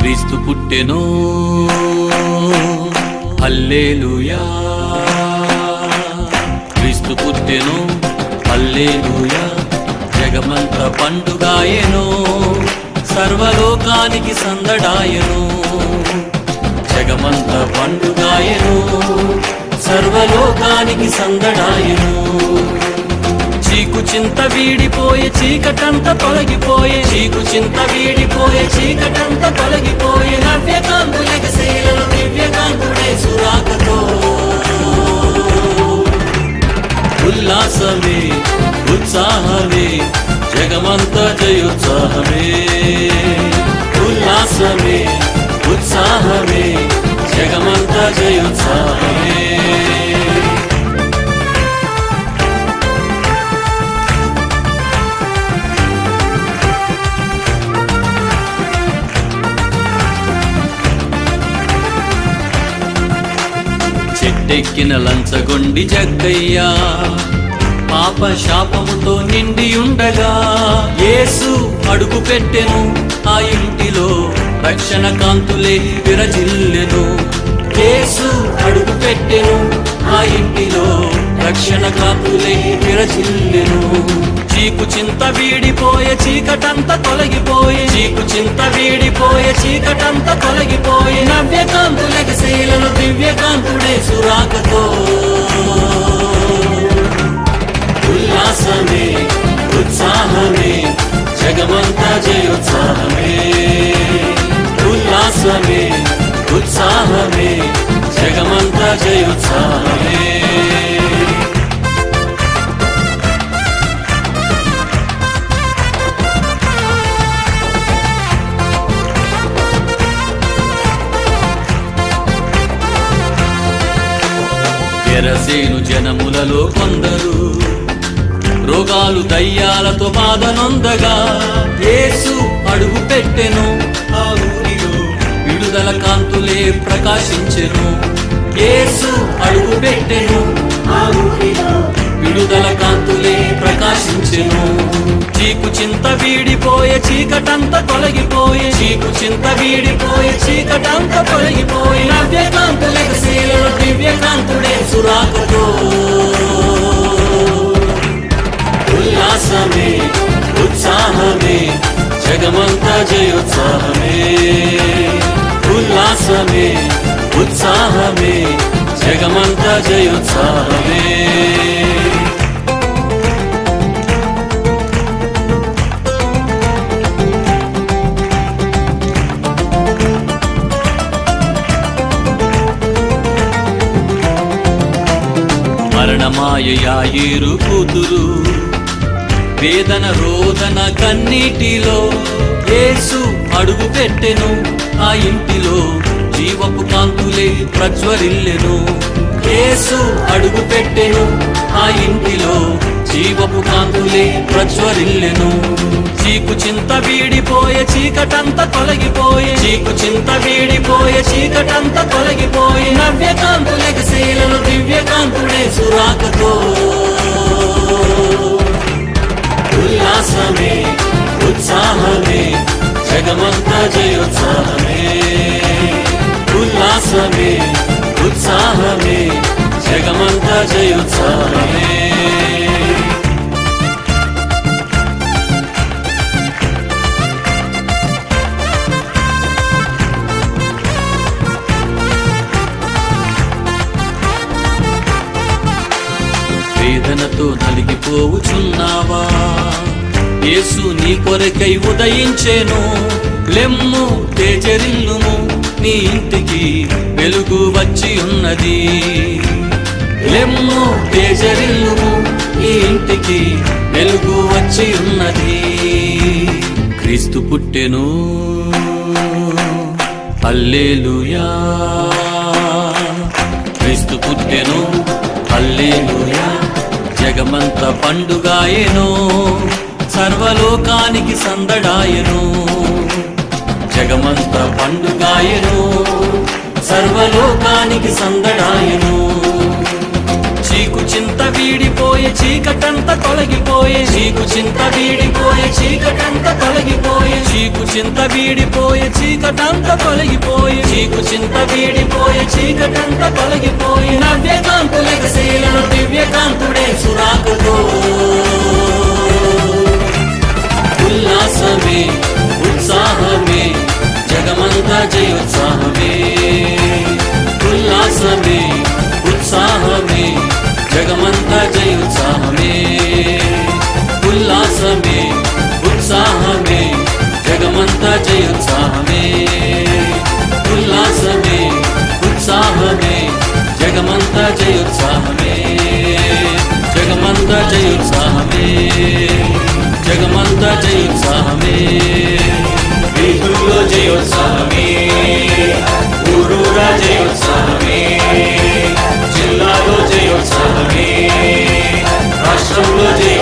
క్రీస్తు పుట్టెను. హల్లేలుయా. క్రీస్తు పుట్టెను హల్లేలుయా. జగమంత పండుగాయెను సర్వలోకానికి సందడాయను. జగమంత పండుగాయను సర్వలోకానికి సందడాయను. చీకు చింత వీడిపోయే చీకటంత తొలగిపోయే. చీకు చింత వీడిపోయే చీకటంత తొలగిపోయే. నవ్యకాంతు లెగశైలలో దివ్యకాంతుడే సురాకతో ఉల్లాసమే ఉత్సాహమే జగమంత జయోత్సాహమే. ఉల్లాసమే ఉత్సాహమే జగమంత జయోత్సాహమే. చెట్టెక్కిన లంచగొండి జగ్గయ్యా. పాప శాపముతో నిండి ఉండగా యేసు అడుగు పెట్టెను. ఆ ఇంటిలో రక్షణ కాంతులే విరజిల్లెను. యేసు అడుగు పెట్టెను. ఆ ఇంటిలో రక్షణ కాపులై విరచిల్లెను. చీకు చింత వీడిపోయే చీకటంత తొలగిపోయే. చీకు చింత వీడిపోయే చీకటంత తొలగిపోయే. నవ్యకాంతులకి శైలను దివ్యకాంతుడే సురాకతో ఉల్లాసమే ఉత్సాహమే జగమంతా జయోత్సాహమే. ఉల్లాసమే ఉత్సాహమే జగమంతా జయోత్సాహమే. ఎరసేను జనములలో కొందరు. రోగాలు దయ్యాలతో బాధనొందగా. యేసు అడుగు పెట్టెను ఆ ఊరిలో విడుదల కాంతులే ప్రకాశించెను. యేసు అడుగు పెట్టెను ఆ ఊరిలో విడుదల కాంతులే ప్రకాశించెను. చీకు చింత వీడిపోయే చీకటంత తొలగిపోయే. చీకు చింత వీడిపోయే చీకటంత తొలగిపోయే. నవ్యకాంతులకు శీలలో దివ్యకాంతుడే సురాకతో. ఉల్లాసమే ఉత్సాహమే జగమంతా జయోత్సాహమే. ఉల్లాసమే ఉత్సాహమే జగమంతా జయోత్సాహమే. మరణమాయ యాయేరు కూతురు. వేదన రోదన కన్నీటిలో యేసు అడుగు పెట్టెను. ఆ ఇంటిలో జీవపు కాంతులే ప్రజ్వరిల్లెను. యేసు అడుగు పెట్టెను. ఆ ఇంటిలో జీవపు కాంతులే ప్రజ్వరిల్లెను. చీకు చింత వీడిపోయే చీకటంత తొలగిపోయే. చీకు చింత వీడిపోయే చీకటంత తొలగిపోయే. నవ్యకాంతులకి శైలను దివ్యకాంతుడే సురాకతో. ఉల్లాసమే ఉత్సాహమే జగమంతా జయోత్సాహమే. ఉల్లాసమే ఉత్సాహమే జగమంతా జయోత్సాహమే. వేదనతో నలిగిపోవుచున్నావా యేసు నీ కొరకై ఉదయించేను. లెమ్ము తేజరిల్లుము నీ ఇంటికి వెలుగు వచ్చి ఉన్నది. లెమ్ము తేజరిల్లుము నీ ఇంటికి వెలుగు వచ్చి ఉన్నది. క్రీస్తు పుట్టెను. అల్లేలుయా పుట్టెను. అల్లేలుయా జగమంత పండుగాయను సర్వలోకానికి సందడాయెను. జగమంత పండుగాయెను సర్వలోకానికి సందడాయెను. చీకు చింత వీడిపోయే చీకటంత తొలగిపోయే. చీకు చింత వీడిపోయే చీకటంత తొలగిపోయే. చీకు చింత వీడిపోయే చీకటంత తొలగిపోయే. చీకు చింత వీడిపోయే చీకటంత తొలగిపోయే. నవ్యకాంతులకు శీలను దివ్యకాంతుడే సురాకుతో ఉల్లాసమే ఉత్సాహమే జగమంతా జయోత్సాహమే. ఉల్లాసమే ఉత్సాహమే జగమంతా జయోత్సాహమే. ఉల్లాసమే ఉత్సాహమే జయోత్సాహమే జగమంతా జయోత్సాహమే. వీధుల్లో జయోత్సాహమే. ఊరూరా జయోత్సాహమే. జిల్లాలో జయోత్సాహమే. రాష్ట్రంలో జయ